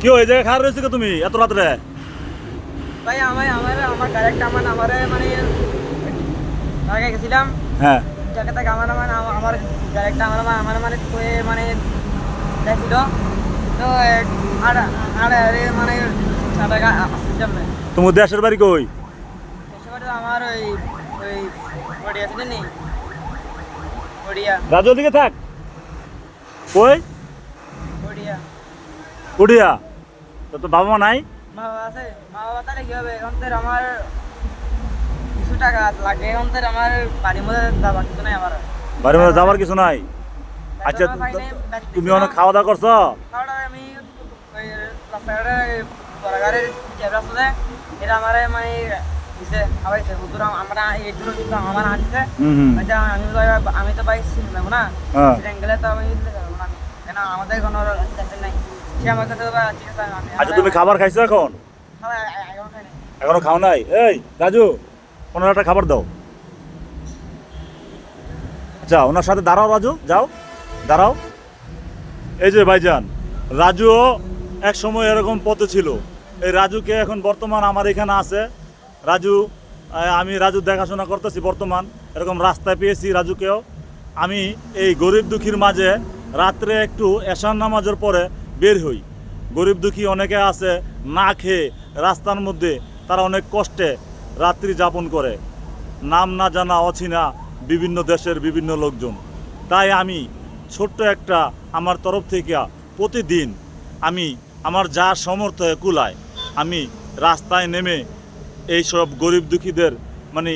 কি ওই জায়গায় খারাপ রয়েছে তুমি? এত রাত্রে? ভাই আমার আমার আমার ডাইরেক্ট আমার আমারে মানে আগে গেছিলাম। হ্যাঁ। জায়গা থেকে আমার মানে আমার- আমার ডাইরেক্ট আমার মানে- আমার মানে মানে দেখছিল তো আর আর মানে তোমার দেশের বাড়ি কই? আমার ওই ওই ওড়িয়া ছিল নি ওড়িয়া। রাজু দিকে থাক। কই? ওড়িয়া। উড়িয়া তো তো বাবা মা নাই? মা বাবা আছে। মা বাবা তাহলে কি হবে? এখন আমার কিছু টাকা লাগে এখন আমার বাড়ির মধ্যে যাবার কিছু নাই আমার। বাড়ির মধ্যে যাবার কিছু নাই? আচ্ছা তুমি অনেক খাওয়া দাওয়া করছ আমি রাস্তাঘাটে রাস্তাতে এটা আমার মানে দিছে খাওয়াইছে। হুতুরা আমরা এই কিন্তু আমার আচ্ছা আমি তো আমি বাইক না। হ্যাঁ। সেটা গেলে তো আমি আমি। কেন আমাদের কোনো নাই? আচ্ছা তুমি খাবার খাইছো এখন? এখন খাও নাই? এই রাজু পনেরো একটা খাবার দাও। আচ্ছা ওনার সাথে দাঁড়াও রাজু যাও দাঁড়াও। এই যে ভাইজান রাজুও এক সময় এরকম পথে ছিল। এই রাজুকে এখন বর্তমান আমার এখানে আছে। রাজু আমি রাজু দেখাশোনা করতেছি বর্তমান। এরকম রাস্তায় পেয়েছি রাজুকেও। আমি এই গরিব দুঃখীর মাঝে রাত্রে একটু এশান নামাজের পরে বের হই। গরিব দুঃখী অনেকে আছে, না খেয়ে রাস্তার মধ্যে তারা অনেক কষ্টে রাত্রি যাপন করে। নাম না জানা অচিনা বিভিন্ন দেশের বিভিন্ন লোকজন। তাই আমি ছোট্ট একটা আমার তরফ থেকে প্রতিদিন আমি আমার যা সমর্থ কুলায় আমি রাস্তায় নেমে এইসব গরিব দুঃখীদের মানে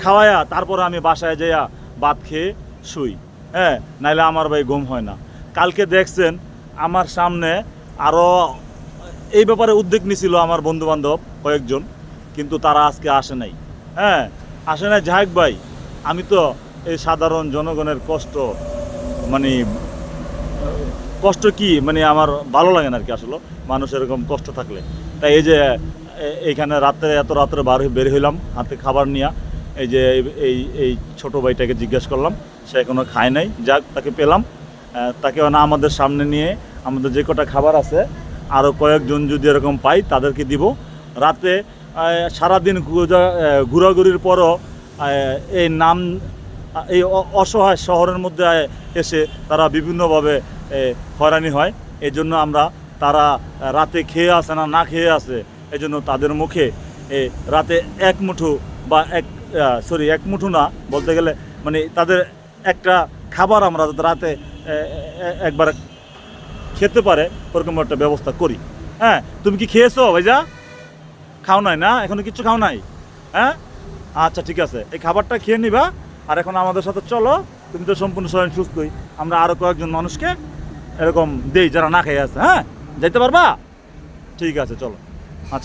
খাওয়ায়া তারপরে আমি বাসায় যাইয়া ভাত খেয়ে শুই। হ্যাঁ নাইলে আমার ভাই ঘুম হয় না। কালকে দেখছেন আমার সামনে আরও এই ব্যাপারে উদ্যোগ নিছিল আমার বন্ধু বান্ধব কয়েকজন, কিন্তু তারা আজকে আসে নাই। হ্যাঁ আসে নাই। জাহেক ভাই, আমি তো এই সাধারণ জনগণের কষ্ট মানে কষ্ট কি মানে আমার ভালো লাগে না আর কি আসলে। মানুষ এরকম কষ্ট থাকলে। তাই এই যে এইখানে রাত্রে, এত রাত্রে বার বের হইলাম, হাতে খাবার নিয়ে, এই যে এই- এই ছোট ভাইটাকে জিজ্ঞেস করলাম, সে এখনও খায় নাই। যাক, তাকে পেলাম। তাকে আমাদের সামনে নিয়ে আমাদের যে কটা খাবার আছে আরও কয়েকজন যদি এরকম পাই তাদেরকে দিব। রাতে সারাদিন ঘুরা- ঘোরাঘুরির পরও এই নাম এই অসহায় শহরের মধ্যে এসে তারা বিভিন্নভাবে হয়রানি হয়। এই জন্য আমরা তারা রাতে খেয়ে আসে না না খেয়ে আসে এই জন্য তাদের মুখে রাতে এক মুঠো বা এক সরি এক মুঠো না, বলতে গেলে মানে তাদের একটা খাবার আমরা রাতে একবার খেতে পারে, ওরকম একটা ব্যবস্থা করি। হ্যাঁ তুমি কি খেয়েছো ভাইজা? খাও নাই না? এখনও কিছু খাও নাই? হ্যাঁ? আচ্ছা ঠিক আছে। এই খাবারটা খেয়ে নিবা, আর এখন আমাদের সাথে চলো, তুমি তো সম্পূর্ণ স্বয়ং সুস্থই। আমরা আরও কয়েকজন মানুষকে এরকম দেই যারা না খেয়ে আছে হ্যাঁ? যাইতে পারবা? ঠিক আছে, চলো।